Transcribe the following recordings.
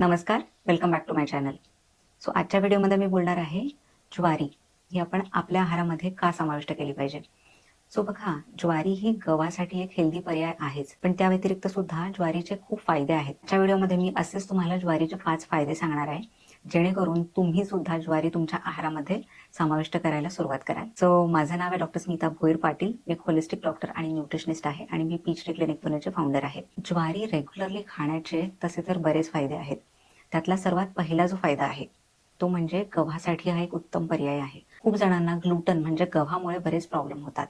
नमस्कार welcome back to my channel so आजच्या व्हिडिओमध्ये मी बोलणार आहे ज्वारी. ही आपण आपल्या आहारामध्ये का समाविष्ट केली पाहिजे? सो बघा ज्वारी ही गव्हासाठी एक हेल्दी पर्याय आहेच. पण त्या व्यतिरिक्त सुद्धा ज्वारीचे खूप फायदे आहेत. आजच्या व्हिडिओमध्ये मी असेच तुम्हाला ज्वारीचे पाच फायदे सांगणार आहे. जेणेकरून तुम्ही सुद्धा ज्वारी तुमच्या आहारामध्ये समाविष्ट करायला सुरुवात कराल. सो माझं नाव आहे डॉक्टर स्मिता भोईर पाटील. मी एक होलिस्टिक डॉक्टर आणि न्यूट्रिशनिस्ट आहे आणि मी पीच डी क्लिनिक पुण्याचे फाउंडर आहे. ज्वारी रेग्युलरली खाण्याचे तसे तर बरेच फायदे आहेत. त्यातला सर्वात पहिला जो फायदा आहे तो म्हणजे गव्हासाठी हा एक उत्तम पर्याय आहे. खूप जणांना ग्लुटन म्हणजे गव्हामुळे बरेच प्रॉब्लेम होतात.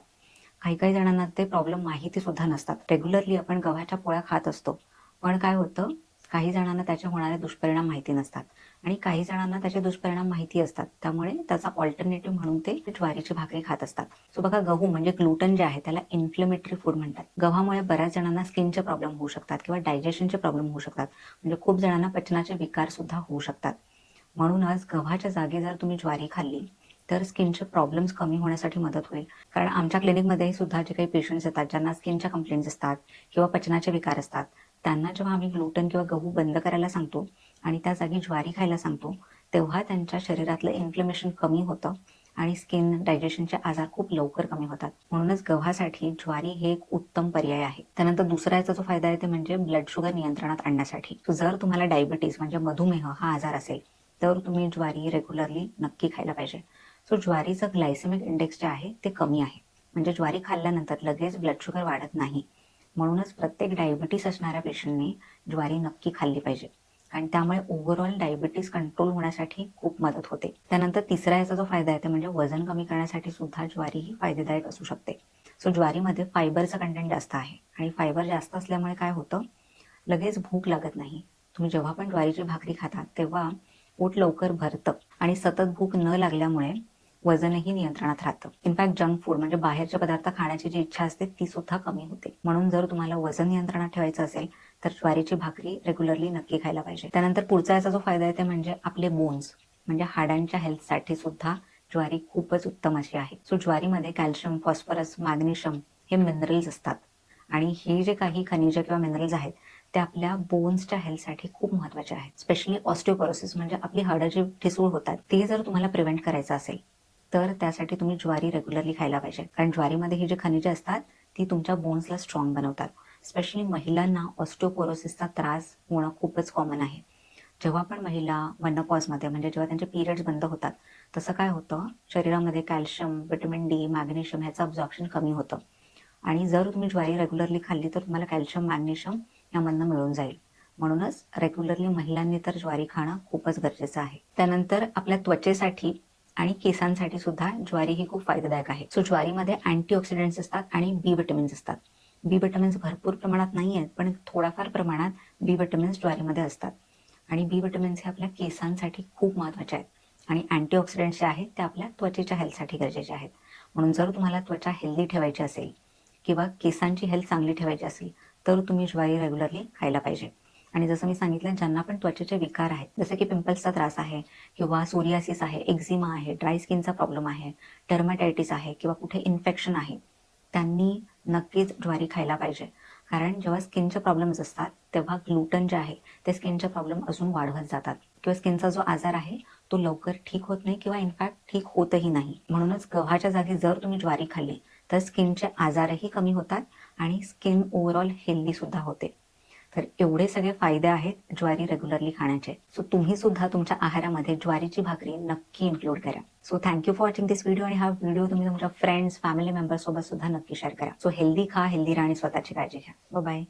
काही काही जणांना ते प्रॉब्लेम माहिती सुद्धा नसतात. रेग्युलरली आपण गव्हाच्या पोळ्या खात असतो. पण काय होतं काही जणांना त्याचे होणारे दुष्परिणाम माहिती नसतात. आणि काही जणांना त्याचे दुष्परिणाम माहिती असतात. त्यामुळे त्याचा ऑल्टरनेटिव्ह म्हणून ते ज्वारीची भाकरी खात असतात. सो बघा गहू म्हणजे ग्लुटन जे आहे त्याला इन्फ्लेमेटरी फूड म्हणतात. गव्हामुळे बऱ्याच जणांना स्किनचे प्रॉब्लेम होऊ शकतात किंवा डायजेशनचे प्रॉब्लेम होऊ शकतात. म्हणजे खूप जणांना पचनाचे विकार सुद्धा होऊ शकतात. म्हणूनच गव्हाच्या जागी जर तुम्ही ज्वारी खाल्ली तर स्किनचे प्रॉब्लेम्स कमी होण्यासाठी मदत होईल. कारण आमच्या क्लिनिकमध्ये सुद्धा जे काही पेशंट्स येतात ज्यांना स्किनच्या कंप्लेंट्स असतात किंवा पचनाचे विकार असतात त्यांना जेव्हा आम्ही ग्लुटन किंवा गहू बंद करायला सांगतो आणि त्या जागी ज्वारी खायला सांगतो तेव्हा त्यांच्या शरीरातलं इन्फ्लेमेशन कमी होतं आणि स्किन डायजेशनचे आजार खूप लवकर कमी होतात. म्हणूनच गव्हासाठी ज्वारी हे एक उत्तम पर्याय आहे. त्यानंतर दुसरा याचा जो फायदा आहे ते म्हणजे ब्लड शुगर नियंत्रणात आणण्यासाठी. जर तुम्हाला डायबिटीज म्हणजे मधुमेह हा आजार असेल तर तुम्ही ज्वारी रेग्युलरली नक्की खायला पाहिजे. सो ज्वारीचं ग्लायसेमिक इंडेक्स जे आहे ते कमी आहे. म्हणजे ज्वारी खाल्ल्यानंतर लगेच ब्लड शुगर वाढत नाही. म्हणूनच प्रत्येक डायबिटीस असणाऱ्या पेशंटने ज्वारी नक्की खाल्ली पाहिजे. आणि त्यामुळे ओव्हरऑल डायबिटीस कंट्रोल होण्यासाठी खूप मदत होते. त्यानंतर तिसरा याचा जो फायदा आहे ते म्हणजे वजन कमी करण्यासाठी सुद्धा ज्वारी ही फायदेदायक असू शकते. सो ज्वारीमध्ये फायबरचं कंटेंट जास्त आहे. आणि फायबर जास्त असल्यामुळे काय होतं? लगेच भूक लागत नाही. तुम्ही जेव्हा पण ज्वारीची भाकरी खाता तेव्हा पोट लवकर भरतं. आणि सतत भूक न लागल्यामुळे वजनही नियंत्रणात राहतं. इनफॅक्ट जंक फूड म्हणजे बाहेरचे पदार्थ खाण्याची जी इच्छा असते ती सुद्धा कमी होते. म्हणून जर तुम्हाला वजन नियंत्रणात ठेवायचं असेल तर ज्वारीची भाकरी रेग्युलरली नक्की खायला पाहिजे. त्यानंतर पुढचा याचा जो फायदा आहे ते म्हणजे आपले बोन्स म्हणजे हाडांच्या हेल्थसाठी सुद्धा ज्वारी खूपच उत्तम अशी आहे. सो ज्वारीमध्ये कॅल्शियम फॉस्फरस मॅग्नेशियम हे मिनरल्स असतात. आणि हे जे काही खनिज किंवा मिनरल्स आहेत ते आपल्या बोन्सच्या हेल्थसाठी खूप महत्त्वाचे आहेत. स्पेशली ऑस्टिओपोरोसिस म्हणजे आपली हाडं जी ठिसूळ होतात ते जर तुम्हाला प्रिव्हेंट करायचं असेल तर त्यासाठी तुम्ही ज्वारी रेग्युलरली खायला पाहिजे. कारण ज्वारीमध्ये ही जी खनिजे असतात ती तुमच्या बोन्सला स्ट्रॉंग बनवतात. स्पेशली महिलांना ऑस्टिओपोरोसिसचा त्रास होणं खूपच कॉमन आहे. जेव्हा पण महिला मनपॉजमध्ये म्हणजे जेव्हा त्यांचे पिरियड्स बंद होतात तसं काय होतं? शरीरामध्ये कॅल्शियम विटॅमिन डी मॅग्नेशियम ह्याचं ऑब्झॉर्प्शन कमी होतं. आणि जर तुम्ही ज्वारी रेग्युलरली खाल्ली तर तुम्हाला कॅल्शियम मॅग्नेशियम यामधनं मिळून जाईल. म्हणूनच रेग्युलरली महिलांनी तर ज्वारी खाणं खूपच गरजेचं आहे. त्यानंतर आपल्या त्वचेसाठी आणि केसांसाठी सुद्धा ज्वारी ही खूप फायदेदायक आहे. सो ज्वारीमध्ये अँटीऑक्सिडंट्स असतात आणि बी व्हिटॅमिन्स असतात. बी विटॅमिन्स भरपूर प्रमाणात नाही आहेत पण थोड्याफार प्रमाणात बी व्हिटॅमिन्स ज्वारीमध्ये असतात. आणि बी व्हिटॅमिन्स हे आपल्या केसांसाठी खूप महत्त्वाचे आहेत. आणि अँटीऑक्सिडंट्स जे आहेत ते आपल्या त्वचेच्या हेल्थसाठी गरजेचे आहेत. म्हणून जर तुम्हाला त्वचा हेल्दी ठेवायची असेल किंवा केसांची हेल्थ चांगली ठेवायची असेल तर तुम्ही ज्वारी रेग्युलरली खायला पाहिजे. आणि जसं मी सांगितलं ज्यांना पण त्वचेचे विकार आहेत जसं की पिंपल्सचा त्रास आहे किंवा सोरियासिस आहे एक्झिमा आहे ड्राय स्किनचा प्रॉब्लेम आहे टर्माटायटिस आहे किंवा कुठे इन्फेक्शन आहे त्यांनी नक्कीच ज्वारी खायला पाहिजे. कारण जेव्हा स्किनचे प्रॉब्लेम्स असतात तेव्हा ग्लुटन जे आहे ते स्किनचे प्रॉब्लेम अजून वाढवत जातात. किंवा स्किनचा जो आजार आहे तो लवकर ठीक होत नाही किंवा इनफॅक्ट ठीक होतही नाही. म्हणूनच गव्हाच्या जागी जर तुम्ही ज्वारी खाल्ली तर स्किनचे आजारही कमी होतात आणि स्किन ओव्हरऑल हेल्दी सुद्धा होते. तर एवढे सगळे फायदे आहेत ज्वारी रेग्युलरली खाण्याचे. सो तुम्ही सुद्धा तुमच्या आहारामध्ये ज्वारीची भाकरी नक्की इन्क्लूड करा. So thank you for watching this video आणि हा व्हिडिओ तुम्ही तुमच्या फ्रेंड्स फॅमिली मेंबर्स सोबत सुद्धा नक्की शेअर करा. सो हेल्दी खा हेल्दी राहा आणि स्वतःची काळजी घ्या. बाय